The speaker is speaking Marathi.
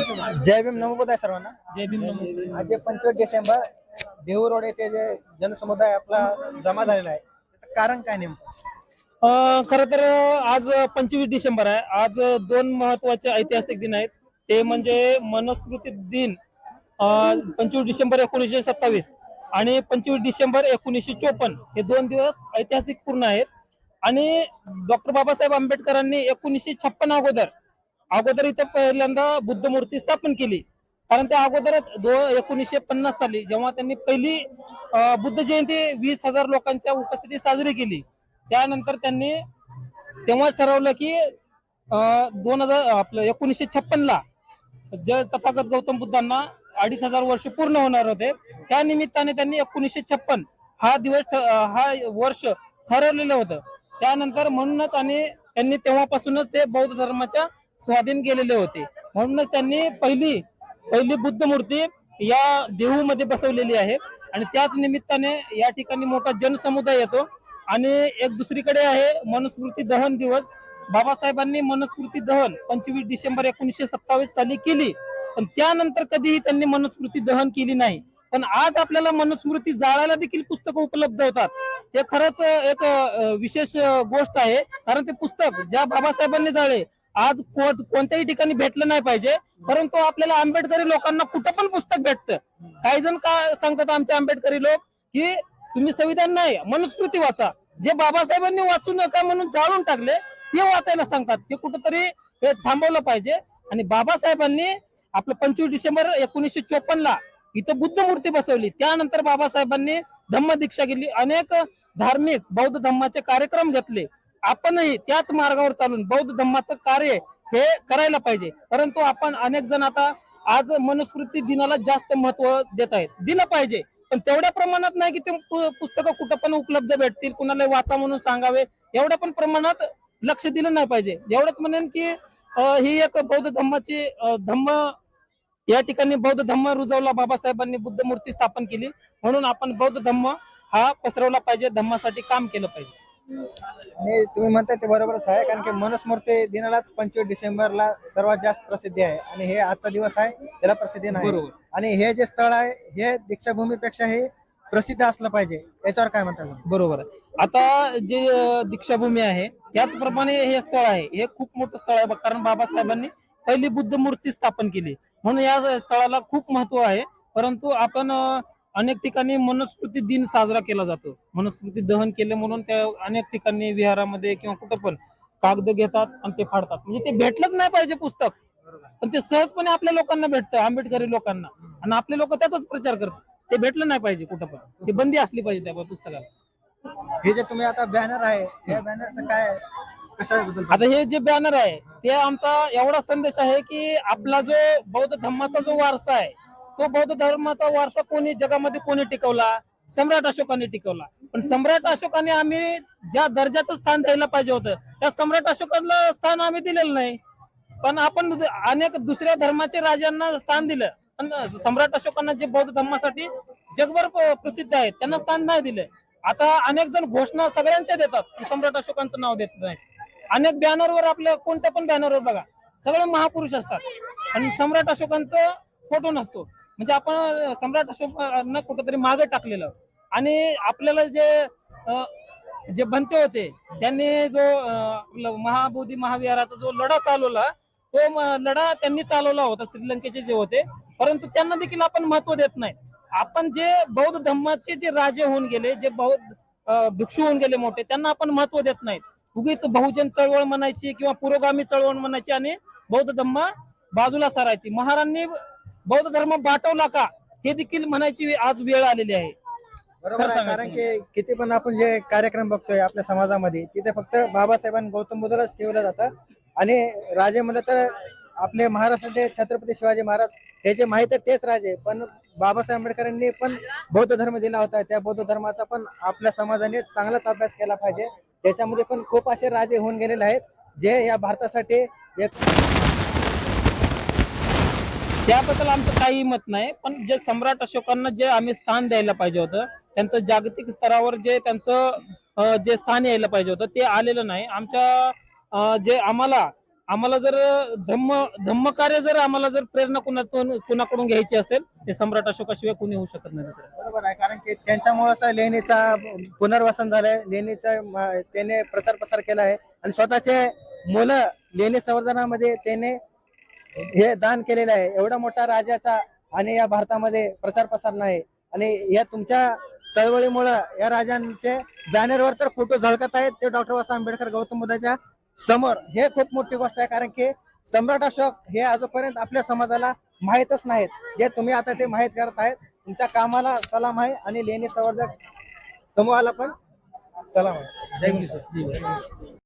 जय भीम नमोबोध आहे सर्वांना. जय भीम आज जे पंचवीस डिसेंबर देहू रोड येथे जे जनसमुदाय आपला जमा झालेला आहे त्याचं कारण काय नेमकं? खर तर आज पंचवीस डिसेंबर आहे. आज दोन महत्त्वाचे ऐतिहासिक दिन आहेत. ते म्हणजे मनुस्मृती दिन पंचवीस डिसेंबर एकोणीसशे सत्तावीस आणि पंचवीस डिसेंबर एकोणीसशे चोपन्न. हे दोन दिवस ऐतिहासिक पूर्ण आहेत. आणि डॉक्टर बाबासाहेब आंबेडकरांनी एकोणीसशे छप्पन अगोदर अगोदर इथं पहिल्यांदा बुद्ध मूर्ती स्थापन केली. कारण त्या अगोदरच दो एकोणीसशे पन्नास साली जेव्हा त्यांनी पहिली बुद्ध जयंती वीस हजार लोकांच्या उपस्थितीत साजरी केली. त्यानंतर त्यांनी तेव्हा ठरवलं की दोन हजार आपलं एकोणीसशे छप्पन ला तथागत गौतम बुद्धांना अडीच हजार वर्ष पूर्ण होणार होते. त्या निमित्ताने त्यांनी एकोणीसशे छप्पन हा दिवस हा वर्ष ठरवलेलं होतं. त्यानंतर म्हणूनच आणि त्यांनी तेव्हापासूनच ते बौद्ध धर्माच्या स्वाधीन केलेले होते. म्हणूनच त्यांनी पहिली पहिली बुद्ध मूर्ती या देहू मध्ये बसवलेली आहे. आणि त्याच निमित्ताने या ठिकाणी मोठा जनसमुदाय येतो. आणि एक दुसरीकडे आहे मनुस्मृती दहन दिवस. बाबासाहेबांनी मनुस्मृती दहन पंचवीस डिसेंबर एकोणीसशे सत्तावीस साली केली. पण त्यानंतर कधीही त्यांनी मनुस्मृती दहन केली नाही. पण आज आपल्याला मनुस्मृती जाळायला देखील पुस्तकं उपलब्ध होतात. हे खरंच एक विशेष गोष्ट आहे. कारण ते पुस्तक ज्या बाबासाहेबांनी जाळे आज कोट कोणत्याही ठिकाणी भेटलं नाही पाहिजे परंतु आपल्याला आंबेडकरी लोकांना कुठं पण पुस्तक भेटतं. काही जण का सांगतात आमचे आंबेडकरी लोक की तुम्ही संविधान नाही मनुस्मृती वाचा. जे बाबासाहेबांनी वाचू नका म्हणून जाळून टाकले ते वाचायला सांगतात. ते कुठंतरी हे थांबवलं पाहिजे. आणि बाबासाहेबांनी आपलं पंचवीस डिसेंबर एकोणीसशे चोपन्न ला इथं बुद्ध मूर्ती बसवली. त्यानंतर बाबासाहेबांनी धम्म दीक्षा केली. अनेक धार्मिक बौद्ध धम्माचे कार्यक्रम घेतले. आपणही त्याच मार्गावर चालून बौद्ध धम्माचं कार्य हे करायला पाहिजे. परंतु आपण अनेक जण आता आज मनुस्मृती दिनाला जास्त महत्त्व देत आहेत. दिलं पाहिजे. पण तेवढ्या प्रमाणात नाही की ते पुस्तकं कुठं पण उपलब्ध भेटतील कुणाला वाचा म्हणून सांगावे एवढ्या पण प्रमाणात लक्ष दिलं नाही पाहिजे. एवढंच म्हणेन की ही एक बौद्ध धम्माची धम्म या ठिकाणी बौद्ध धम्म रुजवला बाबासाहेबांनी बुद्ध मूर्ती स्थापन केली म्हणून आपण बौद्ध धम्म हा पसरवला पाहिजे धम्मासाठी काम केलं पाहिजे. आणि तुम्ही म्हणताय ते बरोबरच आहे कारण की मनुस्मृती दिनालाच पंचवीस डिसेंबरला सर्वात जास्त प्रसिद्धी आहे. आणि हे आजचा दिवस आहे त्याला प्रसिद्धी नाही. बरोबर. आणि हे जे स्थळ आहे हे दीक्षाभूमीपेक्षा हे प्रसिद्ध असलं पाहिजे. याच्यावर काय म्हणता तुम्ही? बरोबर आहे. आता जे अं, दीक्षाभूमी आहे त्याचप्रमाणे हे स्थळ आहे. हे खूप मोठं स्थळ आहे कारण बाबासाहेबांनी पहिली बुद्ध मूर्ती स्थापन केली. म्हणून या स्थळाला खूप महत्त्व आहे. परंतु आपण अं, अनेक ठिकाणी मनुस्मृती दिन साजरा केला जातो. मनुस्मृती दहन केले म्हणून त्या अनेक ठिकाणी विहारामध्ये किंवा कुठं पण कागद घेतात आणि ते फाडतात. म्हणजे ते भेटलंच नाही पाहिजे पुस्तक. पण ते सहजपणे आपल्या लोकांना भेटतं आंबेडकरी लोकांना. आणि आपले लोक त्याचाच प्रचार करतात. ते भेटलं नाही पाहिजे कुठं पण. ते बंदी असली पाहिजे त्या पुस्तकाला. हे जे तुम्ही आता बॅनर आहे या बॅनरचं काय आता हे जे बॅनर आहे ते आमचा एवढा संदेश आहे की आपला जो बौद्ध धर्माचा जो वारसा आहे तो बौद्ध धर्माचा वारसा कोणी जगामध्ये कोणी टिकवला? सम्राट अशोकाने टिकवला. पण सम्राट अशोकाने आम्ही ज्या दर्जाचं स्थान द्यायला पाहिजे होतं त्या सम्राट अशोकाला स्थान आम्ही दिलेलं नाही. पण आपण अनेक दुसऱ्या धर्माचे राजांना स्थान दिलं. पण सम्राट अशोकांना जे बौद्ध धर्मासाठी जगभर प्रसिद्ध आहेत त्यांना स्थान नाही दिलं. आता अनेक जण घोषणा सगळ्यांच्या देतात पण सम्राट अशोकांचं नाव देत नाही. अनेक बॅनरवर आपल्या कोणत्या पण बॅनरवर बघा सगळे महापुरुष असतात. आणि सम्राट अशोकांचं फोटो नसतो. म्हणजे आपण सम्राट अशोकांना कुठंतरी मागे टाकलेलं. आणि आपल्याला जे जे बनते होते त्यांनी जो महाबोधी महाविहाराचा जो लढा चालवला तो लढा त्यांनी चालवला होता श्रीलंकेचे जे होते. परंतु त्यांना देखील आपण महत्त्व देत नाही. आपण जे बौद्ध धर्माचे जे राजे होऊन गेले जे बौद्ध अं, भिक्षू होऊन गेले मोठे त्यांना आपण महत्त्व देत नाहीत. उगीच बहुजन चळवळ म्हणायची किंवा पुरोगामी चळवळ म्हणायची आणि बौद्ध धम्मा बाजूला सारायची. महाराणी बौद्ध धर्म बाटवला का हे देखील म्हणायची आज वेळ आलेली आहे. बरोबर आहे सांगायचं कारण की किती पण आपण जे कार्यक्रम बघतोय आपल्या समाजामध्ये तिथे फक्त बाबासाहेबांनी गौतम बुद्धालाच ठेवलं जातं. आणि राजे म्हणलं तर आपले महाराष्ट्राचे छत्रपती शिवाजी महाराज हे जे माहीत आहे तेच राजे. पण बाबासाहेब आंबेडकरांनी पण बौद्ध धर्म दिला होता. त्या बौद्ध धर्माचा पण आपल्या समाजाने चांगलाच अभ्यास केला पाहिजे. त्याच्यामध्ये पण खूप असे राजे होऊन गेलेले आहेत जे या भारतासाठी एक त्याबद्दल आमचं काही मत नाही. पण जे सम्राट अशोकांना जे आम्ही स्थान द्यायला पाहिजे होतं त्यांचं जागतिक स्तरावर जे त्यांचं जे स्थान यायला पाहिजे होतं ते आलेलं नाही. आमच्या जे आम्हाला आम्हाला जर धम्म धम्मकार्य जर आम्हाला जर प्रेरणा कुणातून कुणाकडून घ्यायची असेल ते सम्राट अशोकाशिवाय कुणी होऊ शकत नाही बरोबर आहे. कारण की त्यांच्यामुळे लेणीचा पुनर्वसन झालंय. लेणीचा त्याने प्रचार प्रसार केला आहे. आणि स्वतःचे मुलं लेणी संवर्धनामध्ये त्याने हे दान केलेलं आहे. एवढा मोठा राजाचा आणि या भारतामध्ये प्रचार प्रसार नाही. आणि या तुमच्या चळवळीमुळं या राजांचे बॅनरवर तर फोटो झळकत आहेत. ते डॉक्टर बाबासाहेब आंबेडकर गौतम बुद्धाच्या समोर. हे खूप मोठी गोष्ट आहे कारण की सम्राट अशोक हे आजपर्यंत आपल्या समाजाला माहीतच नाहीत. जे तुम्ही आता ते माहीत करत आहेत तुमच्या कामाला सलाम आहे आणि लेणी संवर्धक समूहाला पण सलाम आहे. जय थँक्यू सर.